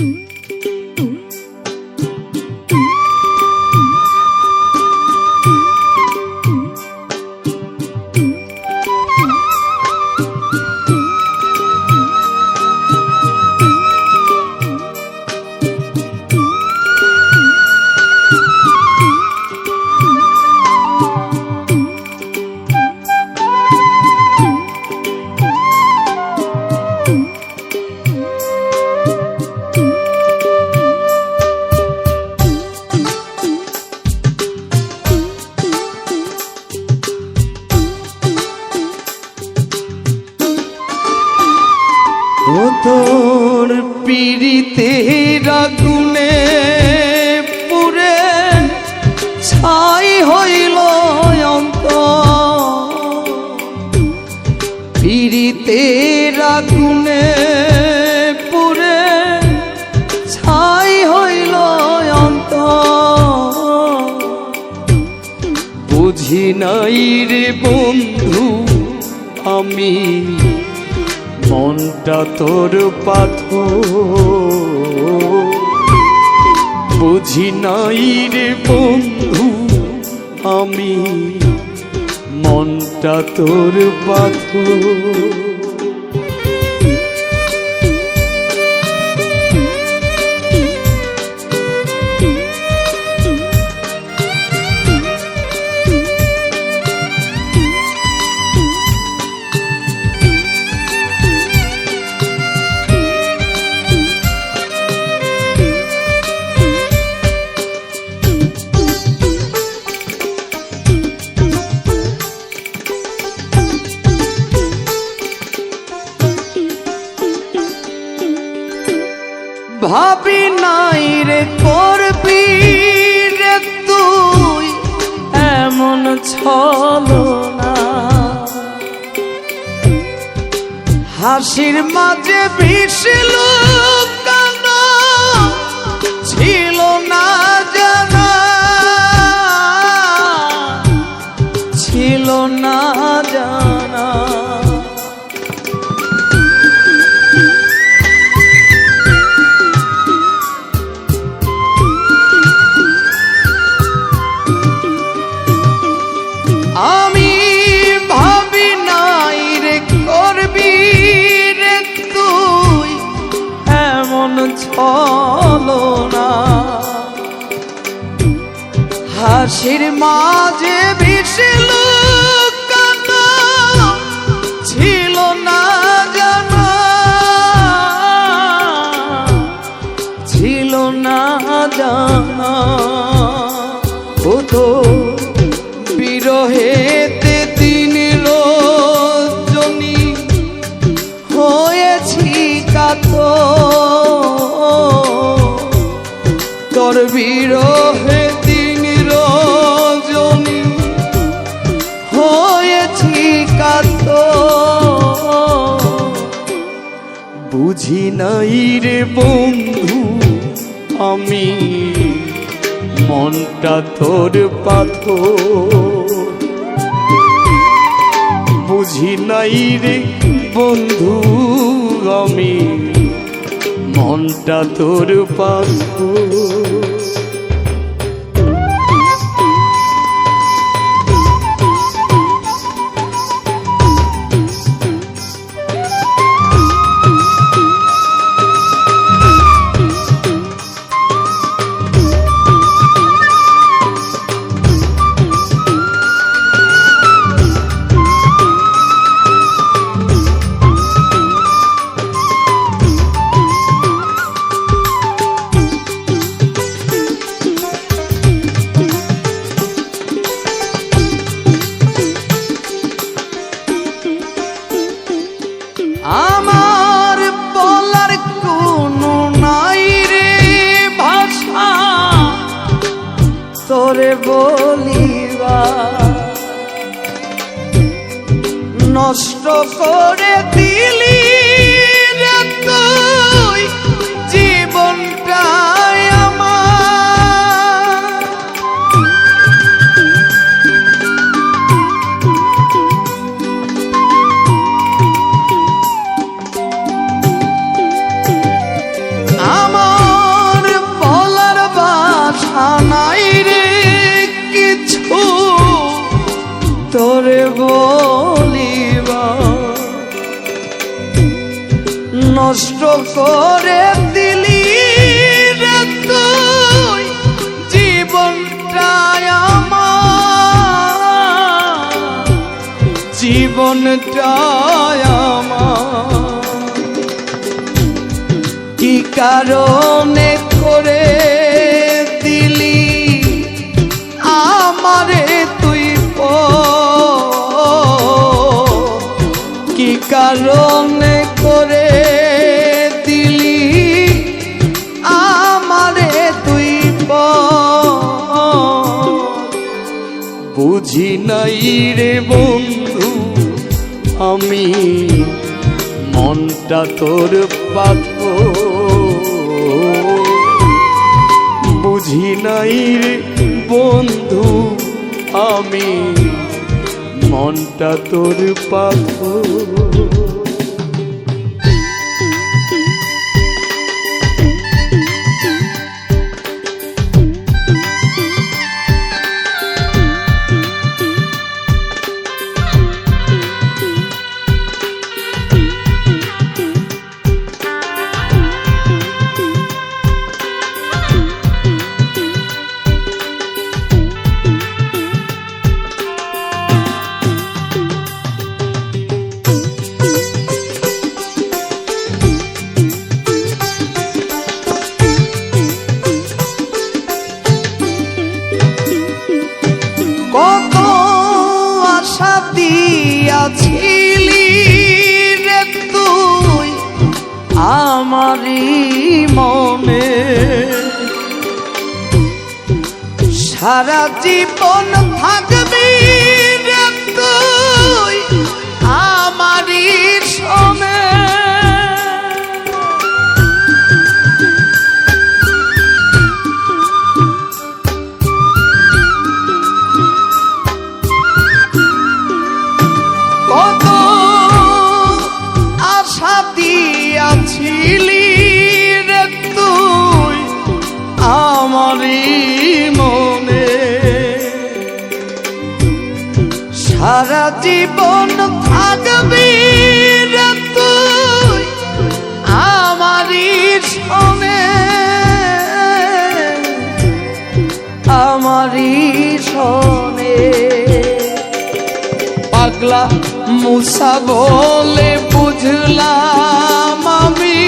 ও পিড়িতে রাগুনে পুরে ছাই হইল অন্ত পিড়িতে রাগুনে পুরে ছাই হইল অন্ত বুঝি নাই রে বন্ধু, আমি মনটা তোর পাথর। বুঝি নাই রে বন্ধু আমি মনটা তোর পাথর। এমন ছলো না। হাসির মাঝে ভিসল হাসির মাঝে কান্না ছিল না জানা ছিল না জানা ও কাত তোর বিরহে নাই রে বন্ধু, আমি মনটা তোর পাথর। বুঝি নাই রে বন্ধু, আমি মনটা তোর পাথর। বলিবা। নষ্ট করে বলিবা। নষ্ট করে দিলি জীবনটাই আমার। কি কারণে করে কারণে করে দিলি আমারে তুই পর? বুঝি নাই রে বন্ধু, আমি মনটা তোর পাথ বুঝি নাই রে বন্ধু, আমি মনটা তোর পাথর সারা জীবন থাকবি জীবন থাকবি তুই আমারই সনে আমারই সনে পাগলা মুসা বলে বুঝলাম আমি,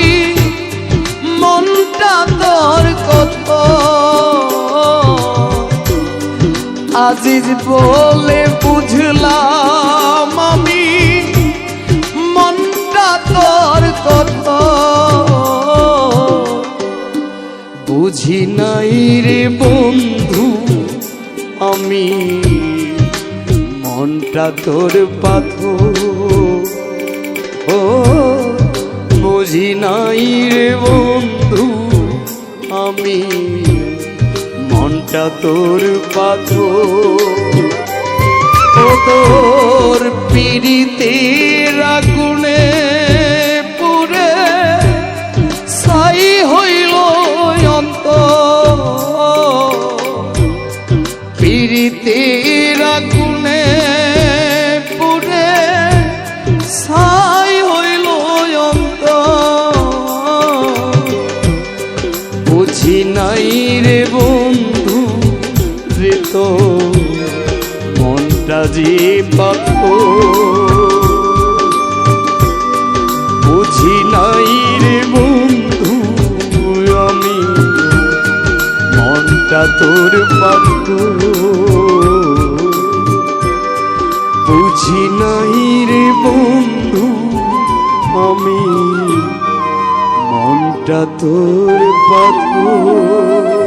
মনটা তোর কত। আজিজ বলে বুঝলাম তোর পাথর। ও, বুঝি নাই রে বন্ধু, আমি মনটা তোর পাথর। ও তোর পিড়িতে আগুনে নাই রে বন্ধু রে তো মনটা যে পাথর বুঝি নাই রে বন্ধু, আমি মনটা তোর পাথর তোর পাথর